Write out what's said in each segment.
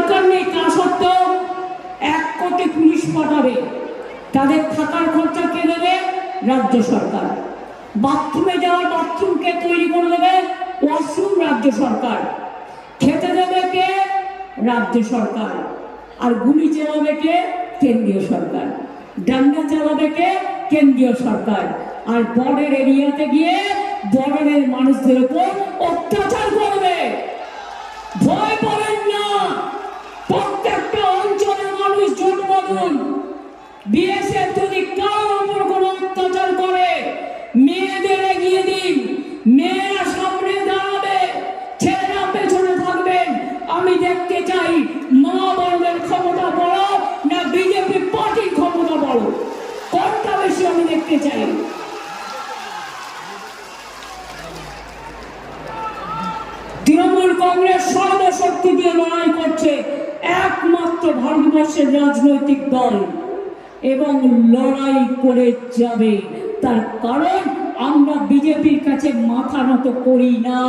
দরকার নেই তা সত্ত্বেও এক কোটি পুলিশ পাঠাবে তাদের থাকার খরচা কে দেবে? রাজ্য সরকার। বাথরুমে যাওয়ার বাথরুমকে তৈরি করে দেবে? ওয়াশরুম রাজ্য সরকার। খেতে দেবে কে? রাজ্য সরকার। আর গুলি চালাবে কে? কেন্দ্রীয় সরকার। ডান্ডা চালাবে কে? কেন্দ্রীয় সরকার। আর বর্ডার এরিয়াতে গিয়ে বর্ডারের মানুষদের উপর অত্যাচার করবে। জন্মদিন বিএসএফ যদি কারোর উপর কোনো অত্যাচার করে, মেয়েদের এগিয়ে দিন, মেয়েরা সামনে দাঁড়াবে, ছেলেরা পেছনে থাকবেন। আমি দেখতে চাই মা বলবেন ক্ষমতা বড় না বিজেপি পার্টির ক্ষমতা বড়? কোনটা বেশি আমি দেখতে চাই? তৃণমূল কংগ্রেস সর্বশক্তি দিয়ে লড়াই করছে। একমাত্র ভারতবর্ষের রাজনৈতিক দল। এবং লড়াই করে যাবে। তার কারণ আমরা বিজেপির কাছে মাথা নত করি না।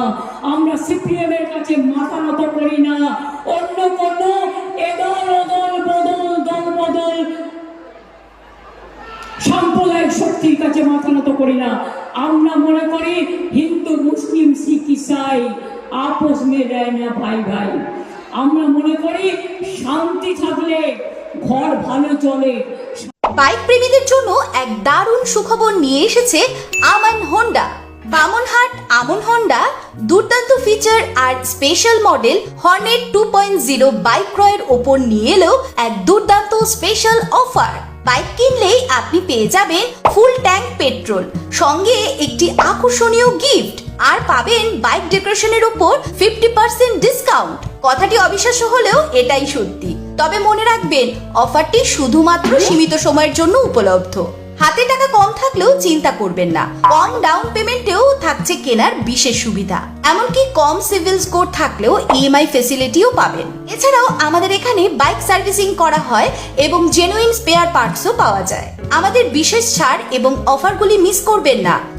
আমরা সিপিএম এর কাছে মাথা নত করি না। অন্য কোন এদল ওদল বদল, দল, বদল সাম্প্রদায়িক শক্তির কাছে মাথা নত করি না। আমরা মনে করি হিন্দু, মুসলিম, শিখ, ইসাই আপোষ মে দেয় না ভাই ভাই। আমরা মনে করি শান্তি থাকলে ঘর ভালো চলে। বাইক প্রেমীদের জন্য এক দারুণ সুখবর নিয়ে এসেছে আমান হোন্ডা বামনহাট আমন হন্ডা দুর্দান্ত ফিচার আর special model Hornet two point zero bike ক্রয়ের ওপর নিয়ে এলো এক দুর্দান্ত স্পেশাল অফার বাইক কিনলেই আপনি পেয়ে যাবেন ফুল ট্যাঙ্ক পেট্রোল সঙ্গে একটি আকর্ষণীয় গিফট আর পাবেন বাইক ডেকোরেশনের উপর ফিফটি পার্সেন্ট ডিসকাউন্ট কথাটি অবিশ্বাস্য হলেও এটাই সত্যি। তবে মনে রাখবেন অফারটি শুধুমাত্র সীমিত সময়ের জন্য উপলব্ধ। হাতে টাকা কম থাকলেও চিন্তা করবেন না। কম ডাউন পেমেন্টেও থাকছে কেনার বিশেষ সুবিধা। এমনকি কম সিভিল স্কোর থাকলেও ইএমআই ফেসিলিটিও পাবেন। এছাড়াও আমাদের এখানে বাইক সার্ভিসিং করা হয় এবং জেনুইন স্পেয়ার পার্টসও পাওয়া যায়। আমাদের বিশেষ ছাড় এবং অফারগুলি মিস করবেন না।